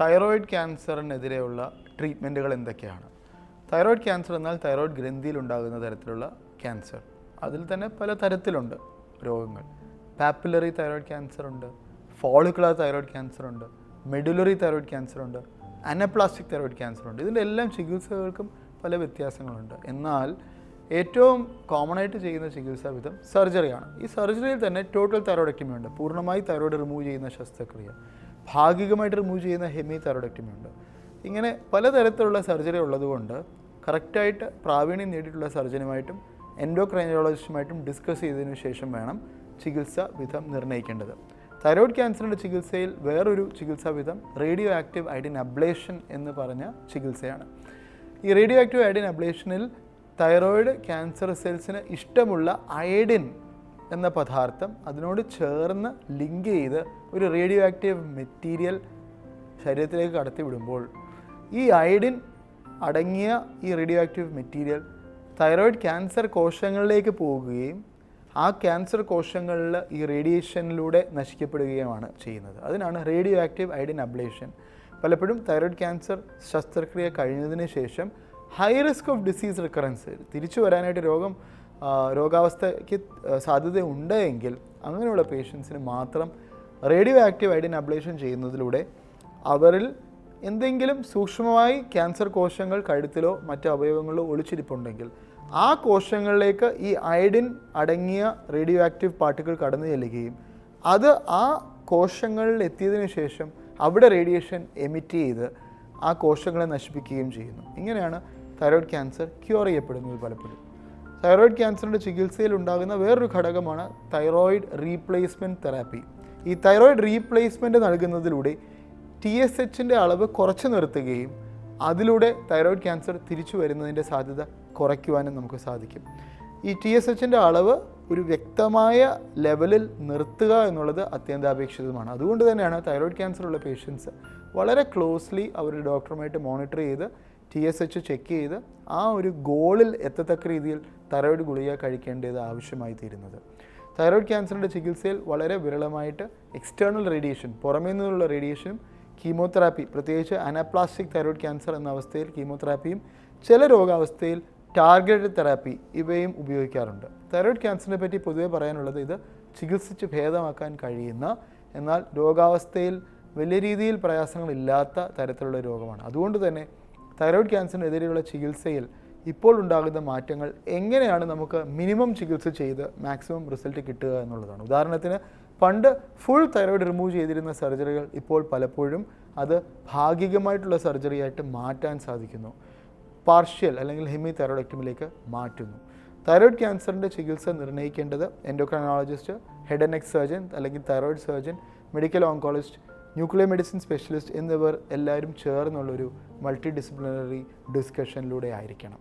Thyroid ക്യാൻസറിനെതിരെയുള്ള ട്രീറ്റ്മെന്റുകൾ എന്തൊക്കെയാണ്? തൈറോയിഡ് ക്യാൻസർ എന്നാൽ തൈറോയിഡ് ഗ്രന്ഥിയിൽ ഉണ്ടാകുന്ന തരത്തിലുള്ള ക്യാൻസർ. അതിൽ തന്നെ പല തരത്തിലുണ്ട് രോഗങ്ങൾ. പാപ്പുലറി തൈറോയിഡ് ക്യാൻസർ ഉണ്ട് ഫോളിക്കുലർ തൈറോയിഡ് ക്യാൻസർ ഉണ്ട് മെഡുലറി തൈറോയിഡ് ക്യാൻസർ ഉണ്ട് അനപ്ലാസ്റ്റിക് തൈറോയിഡ് ക്യാൻസർ ഉണ്ട് ഇതിന്റെ എല്ലാം ചികിത്സകൾക്കും പല വ്യത്യാസങ്ങളുണ്ട്. എന്നാൽ ഏറ്റവും കോമൺ ആയിട്ട് ചെയ്യുന്ന ചികിത്സാ വിധം സർജറിയാണ്. ഈ സർജറിയിൽ തന്നെ ടോട്ടൽ തൈറോയിഡക്ടമി ഉണ്ട് പൂർണമായി തൈറോയിഡ് റിമൂവ് ചെയ്യുന്ന ശസ്ത്രക്രിയ. ഭാഗികമായിട്ട് റിമൂവ് ചെയ്യുന്ന ഹെമി തൈറോയിഡക്ടമി ഉണ്ട് ഇങ്ങനെ പലതരത്തിലുള്ള സർജറി ഉള്ളതുകൊണ്ട് കറക്റ്റായിട്ട് പ്രാവീണ്യം നേടിയിട്ടുള്ള സർജനുമായിട്ടും എൻഡോക്രൈനോളജിസ്റ്റുമായിട്ടും ഡിസ്കസ് ചെയ്തതിനു ശേഷം വേണം ചികിത്സ വിധം നിർണയിക്കേണ്ടത്. തൈറോയ്ഡ് ക്യാൻസറിന്റെ ചികിത്സയിൽ വേറൊരു ചികിത്സാ വിധം റേഡിയോ ആക്റ്റീവ് ഐഡിൻ അബ്ലേഷൻ എന്ന് പറഞ്ഞ ചികിത്സയാണ്. ഈ റേഡിയോ ആക്റ്റീവ് ഐഡിൻ അബ്ലേഷനിൽ തൈറോയിഡ് ക്യാൻസർ സെൽസിന് ഇഷ്ടമുള്ള അയഡിൻ എന്ന പദാർത്ഥം അതിനോട് ചേർന്ന് ലിങ്ക് ചെയ്ത് ഒരു റേഡിയോ ആക്റ്റീവ് മെറ്റീരിയൽ ശരീരത്തിലേക്ക് കടത്തിവിടുമ്പോൾ ഈ അയഡിൻ അടങ്ങിയ ഈ radioactive material thyroid cancer കോശങ്ങളിലേക്ക് പോകുകയും ആ ക്യാൻസർ കോശങ്ങളിൽ ഈ റേഡിയേഷനിലൂടെ നശിക്കപ്പെടുകയുമാണ് ചെയ്യുന്നത്. അതിനാണ് റേഡിയോ ആക്റ്റീവ് അയഡിൻ അബ്ലേഷൻ പലപ്പോഴും തൈറോയിഡ് ക്യാൻസർ ശസ്ത്രക്രിയ കഴിഞ്ഞതിന് ശേഷം high risk of disease recurrence തിരിച്ചു വരാനായിട്ട് രോഗം രോഗാവസ്ഥയ്ക്ക് സാധ്യതയുണ്ട് എങ്കിൽ അങ്ങനെയുള്ള പേഷ്യൻസിന് മാത്രം റേഡിയോ ആക്റ്റീവ് ഐഡിൻ അബ്ലേഷൻ ചെയ്യുന്നതിലൂടെ അവരിൽ എന്തെങ്കിലും സൂക്ഷ്മമായി ക്യാൻസർ കോശങ്ങൾ കഴുത്തിലോ മറ്റു അവയവങ്ങളിലോ ഒളിച്ചിരിപ്പുണ്ടെങ്കിൽ ആ കോശങ്ങളിലേക്ക് ഈ അയഡിൻ അടങ്ങിയ റേഡിയോ ആക്റ്റീവ് പാർട്ടിക്കിൾ കടന്നു ചെല്ലുകയും അത് ആ കോശങ്ങളിൽ എത്തിയതിനു ശേഷം അവിടെ റേഡിയേഷൻ എമിറ്റ് ചെയ്ത് ആ കോശങ്ങളെ നശിപ്പിക്കുകയും ചെയ്യുന്നു. ഇങ്ങനെയാണ് തൈറോയ്ഡ് ക്യാൻസർ ക്യൂർ ചെയ്യപ്പെടുന്നത് പലപ്പോഴും. തൈറോയിഡ് ക്യാൻസറിന്റെ ചികിത്സയിൽ ഉണ്ടാകുന്ന വേറൊരു ഘടകമാണ് തൈറോയിഡ് റീപ്ലേസ്മെന്റ് തെറാപ്പി ഈ തൈറോയിഡ് റീപ്ലേസ്മെന്റ് നൽകുന്നതിലൂടെ ടി എസ് എച്ചിന്റെ അളവ് കുറച്ച് നിർത്തുകയും അതിലൂടെ തൈറോയിഡ് ക്യാൻസർ തിരിച്ചു വരുന്നതിന്റെ സാധ്യത കുറയ്ക്കുവാനും നമുക്ക് സാധിക്കും. ഈ ടി എസ് എച്ചിന്റെ അളവ് ഒരു വ്യക്തമായ ലെവലിൽ നിർത്തുക എന്നുള്ളത് അത്യന്താപേക്ഷിതമാണ്. അതുകൊണ്ട് തന്നെയാണ് തൈറോയിഡ് ക്യാൻസർ ഉള്ള പേഷ്യൻസ് വളരെ ക്ലോസ്ലി അവരുടെ ഡോക്ടറുമായിട്ട് മോണിറ്റർ ചെയ്ത് ടി എസ് എച്ച് ചെക്ക് ചെയ്ത് ആ ഒരു ഗോളിൽ എത്തത്തക്ക രീതിയിൽ തൈറോയിഡ് ഗുളിക കഴിക്കേണ്ടത് ആവശ്യമായി തീരുന്നത്. തൈറോയിഡ് ക്യാൻസറിന്റെ ചികിത്സയിൽ വളരെ വിരളമായിട്ട് എക്സ്റ്റേണൽ റേഡിയേഷൻ പുറമേ നിന്നുള്ള റേഡിയേഷനും കീമോതെറാപ്പി പ്രത്യേകിച്ച് അനപ്ലാസ്റ്റിക് തൈറോയിഡ് ക്യാൻസർ എന്ന അവസ്ഥയിൽ കീമോതെറാപ്പിയും ചില രോഗാവസ്ഥയിൽ ടാർഗറ്റഡ് തെറാപ്പി ഇവയും ഉപയോഗിക്കാറുണ്ട്. തൈറോയിഡ് ക്യാൻസറിനെ പറ്റി പൊതുവെ പറയാനുള്ളത് ഇത് ചികിത്സിച്ച് ഭേദമാക്കാൻ കഴിയുന്ന എന്നാൽ രോഗാവസ്ഥയിൽ വലിയ രീതിയിൽ പ്രയാസങ്ങളില്ലാത്ത തരത്തിലുള്ള രോഗമാണ്. അതുകൊണ്ട് തന്നെ തൈറോയിഡ് ക്യാൻസറിനെതിരെയുള്ള ചികിത്സയിൽ ഇപ്പോൾ ഉണ്ടാകുന്ന മാറ്റങ്ങൾ എങ്ങനെയാണ് നമുക്ക് മിനിമം ചികിത്സ ചെയ്ത് മാക്സിമം റിസൾട്ട് കിട്ടുക എന്നുള്ളതാണ്. ഉദാഹരണത്തിന് പണ്ട് ഫുൾ തൈറോയ്ഡ് റിമൂവ് ചെയ്തിരുന്ന സർജറികൾ ഇപ്പോൾ പലപ്പോഴും അത് ഭാഗികമായിട്ടുള്ള സർജറിയായിട്ട് മാറ്റാൻ സാധിക്കുന്നു. പാർഷ്യൽ അല്ലെങ്കിൽ ഹെമി തൈറോയിഡക്ടമിലേക്ക് മാറ്റുന്നു. തൈറോയ്ഡ് ക്യാൻസറിന്റെ ചികിത്സ നിർണയിക്കേണ്ടത് endocrinologist head and neck surgeon അല്ലെങ്കിൽ thyroid surgeon medical oncologist nuclear medicine specialist എന്നിവർ എല്ലാവരും ചേർന്നുള്ളൊരു മൾട്ടി ഡിസിപ്ലിനറി ഡിസ്കഷനിലൂടെ ആയിരിക്കണം.